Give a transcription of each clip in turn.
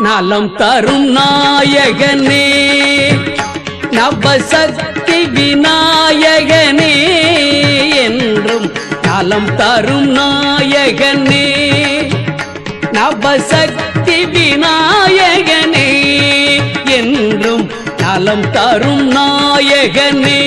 நலம் தரும் நாயகனே நவசக்தி விநாயகனே என்றும் நலம் தரும் நாயகனே நவசக்தி விநாயகனே என்றும் நலம் தரும் நாயகனே.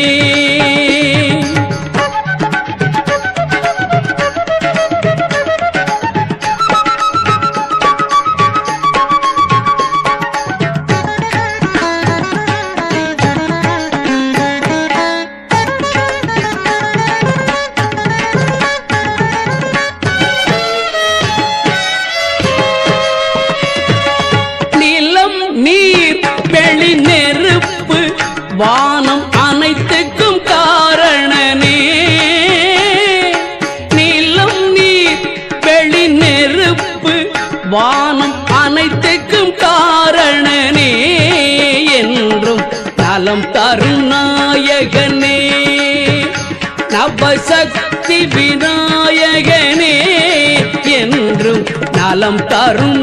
நலம் நவசக்தி விநாயகனே என்றும் நலம் தரும்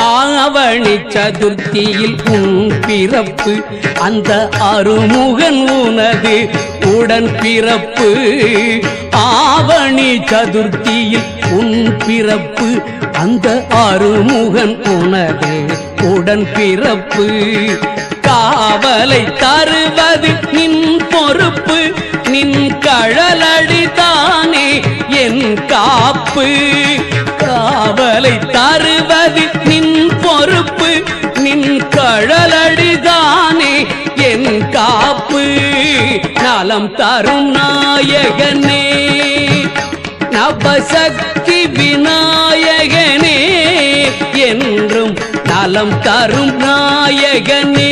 ஆவணி சதுர்த்தியில் உன் பிறப்பு அந்த அருமுகன் உனது உடன் பிறப்பு. ஆவணி சதுர்த்தியில் உன் பிறப்பு அந்த அருமுகன் உனது உடன் பிறப்பு. காவலை தருவது நின் பொறுப்பு நின் கழலடிதானே என் காப்பு. காவலை தருவது நின் நலம் தரும் நாயகனே நவசக்தி விநாயகனே என்றும் நலம் தரும் நாயகனே.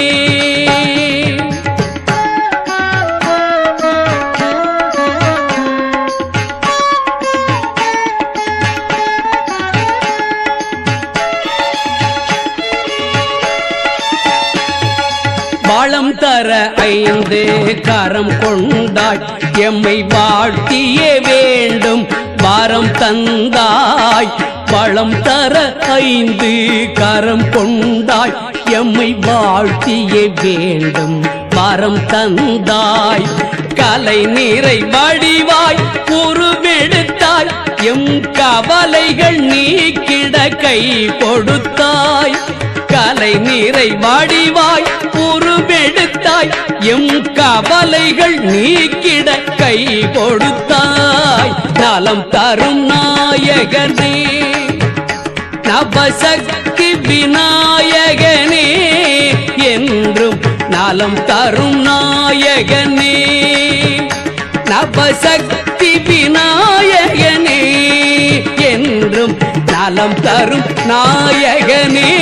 வாழம் தர ஐந்து கரம் கொண்டாய் எம்மை வாழ்த்தியே வேண்டும் வாரம் தந்தாய். பழம் தர ஐந்து கரம் கொண்டாய் எம்மை வாழ்த்திய வேண்டும் வாரம் தந்தாய். கலை நீரை வடிவாய் உருவெடுத்தாய். எம் கவலைகள் நீக்கிட கை கொடுத்தாய். கலை நீரை வாடிவாய் உருவெடுத்தாய் எம் கவலைகள் நீக்கிட கை கொடுத்தாய். நலம் தரும் நாயகனே நவசக்தி விநாயகனே என்றும் நலம் தரும் நாயகனே. நவசக்தி விநாயகனே என்றும் நலம் தரும் நாயகனே.